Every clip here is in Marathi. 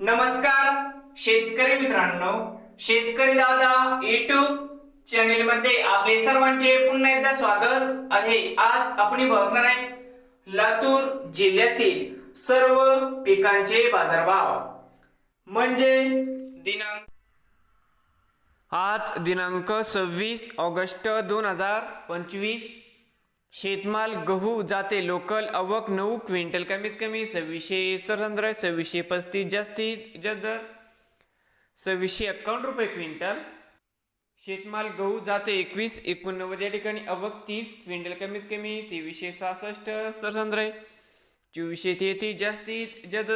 नमस्कार शेतकरी मित्रांनो. शेतकरी दादा युट्यूब चॅनेल मध्ये आपले सर्वांचे पुन्हा एकदा स्वागत आहे. आज आपण बघणार आहे लातूर जिल्ह्यातील सर्व पिकांचे बाजारभाव. म्हणजे दिनांक आज दिनांक सव्वीस ऑगस्ट दोन हजार पंचवीस. शेतमाल गहू जाते लोकल आवक नऊ क्विंटल कमीत कमी सव्वीसशे सरंद्र सव्वीसशे पस्तीस जास्तीत जास्त सव्वीसशे एक्कावन्न रुपये क्विंटल. शेतमाल गहू जाते एकवीस एकोणनव्वद या ठिकाणी अवक तीस क्विंटल कमीत कमी तेवीसशे सहासष्ट सरंद्र चोवीसशे तेहतीस जास्तीत जास्त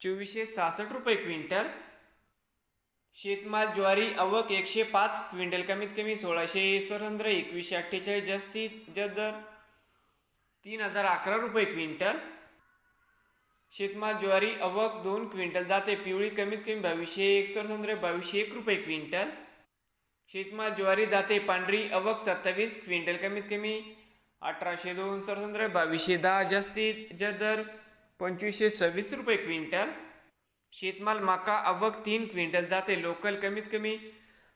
चोवीसशे सहासष्ट रुपये क्विंटल. शेतमाल ज्वारी आवक एकशे पाच क्विंटल कमीत कमी सोळाशे सरंद्र एकवीसशे अठ्ठेचाळीस जास्तीत जास्त दर तीन हजार अकरा रुपये क्विंटल. शेतमाल ज्वारी आवक दोन क्विंटल जाते पिवळी कमीत कमी बावीसशे एक सरंद्र बावीसशे एक रुपये क्विंटल. शेतमाल ज्वारी जाते पांढरी आवक सत्तावीस क्विंटल कमीत कमी अठराशे दोन सरंद्र बावीसशे दहा जास्तीत जास्त दर पंचवीसशे सव्वीस रुपये क्विंटल. शेतमाल मका अवघ तीन क्विंटल जाते लोकल कमीत कमी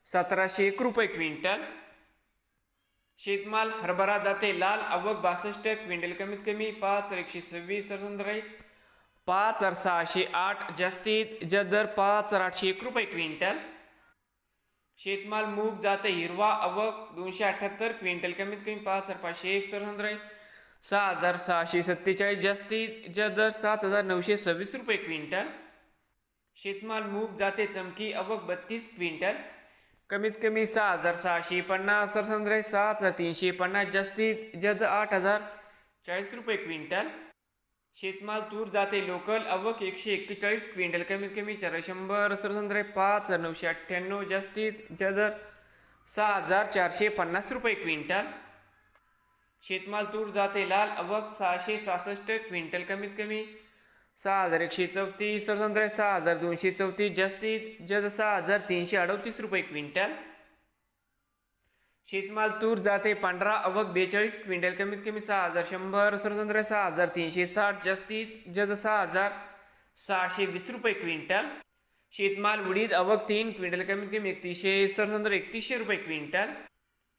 सतराशे एक रुपये क्विंटल. शेतमाल हरभरा जाते लाल अवघ बासष्ट क्विंटल कमीत कमी पाच एकशे सव्वीस सरसंद्राई पाच हजार सहाशे आठ जास्तीत ज दर पाच हजार आठशे एक रुपये क्विंटल. शेतमाल मूग जाते हिरवा अवक दोनशे अठ्ठ्याहत्तर क्विंटल कमीत कमी पाच हजार पाचशे एक सरसंद्राई सहा हजार सहाशे सत्तेचाळीस जास्तीत ज दर सात हजार नऊशे सव्वीस रुपये क्विंटल. शेतमाल मूग जाते चमकी, अवक बत्तीस क्विंटल। कमीत कमी सहा हज़ार सहाशे पन्नास सरसंद्रे सात हज़ार तीनशे पन्नास जास्तीत जास्त आठ हज़ार चाळीस रुपये क्विंटल। शेतमाल तूर जाते लोकल, अवक एकशे एक्केचाळीस क्विंटल। कमीत कमी चार शंभर सरसंद्रे पाच हज़ार नऊशे अठ्ठ्याण्णव जास्तीत जास्त दर सहा हज़ार चारशे पन्नास रुपये क्विंटल। शेतमाल तूर जाते लाल, अवक सहाशे सहासष्ट क्विंटल। कमीत कमी सहा हजार एकशे चौतीस सरसंद्र सहा हजार दोनशे चौतीस जास्तीत जास्त सहा हजार तीनशे अडतीस रुपये क्विंटल. शेतमाल तूर जाते पांढरा अवक बेचाळीस क्विंटल कमीत कमी सहा हजार शंभर सरसंद्र सहा हजार तीनशे साठ जास्तीत जास्त सहा हजार सहाशे वीस रुपये क्विंटल. शेतमाल उडीद अवक तीन क्विंटल कमीत कमी एकतीसशे सरसंद्र एकतीसशे रुपये क्विंटल.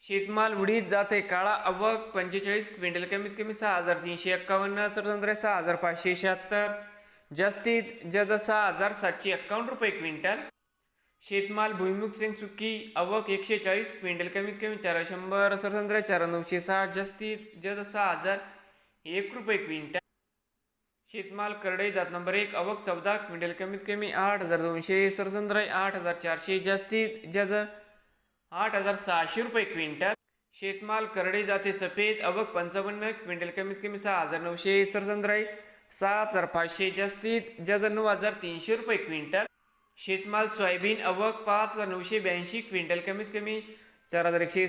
शेतमाल उडीत जाते. काळा अवक पंचेचाळीस क्विंटल कमीत कमी सहा हजार तीनशे एक्कावन्न स्वतंत्र सहा हजार पाचशे शहात्तर. जास्तीत जास्त सहा हजार सातशे एक्कावन्न रुपये क्विंटल. शेतमाल भुईमुग सिंग सुकी अवक एकशे चाळीस क्विंटल कमीत कमी चार शंभर स्वतंत्र चार नऊशे साठ जास्तीत जास्त सहा हजार एक रुपये क्विंटल. शेतमाल करडई जात नंबर एक अवक चौदा क्विंटल कमीत कमी आठ हजार दोनशे सरसंद्रय आठ हजार चारशे जास्तीत जास्त आठ हजार सहाशे रुपये क्विंटल. शेतमाल करडे जाते सफेद अवक पंचावन्न क्विंटल कमीत कमी सहा हजार नऊशे सरसंद्राई. सात हजार पाचशे जास्तीत जास्त नऊ हजार तीनशे रुपये क्विंटल. शेतमाल सोयाबीन अवक पाच हजार नऊशे ब्याऐंशी क्विंटल कमीत कमी चार हजार एकशे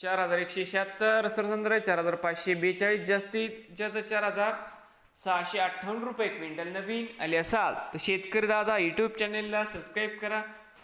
चार हजार एकशे शहात्तर सरसंद्र चार हजार पाचशे बेचाळीस जास्तीत जास्त चार हजार सहाशे अठ्ठावन्न रुपये क्विंटल नवीन आले असाल तर शेतकरी दादा यूट्यूब चॅनेलला सबस्क्राईब करा.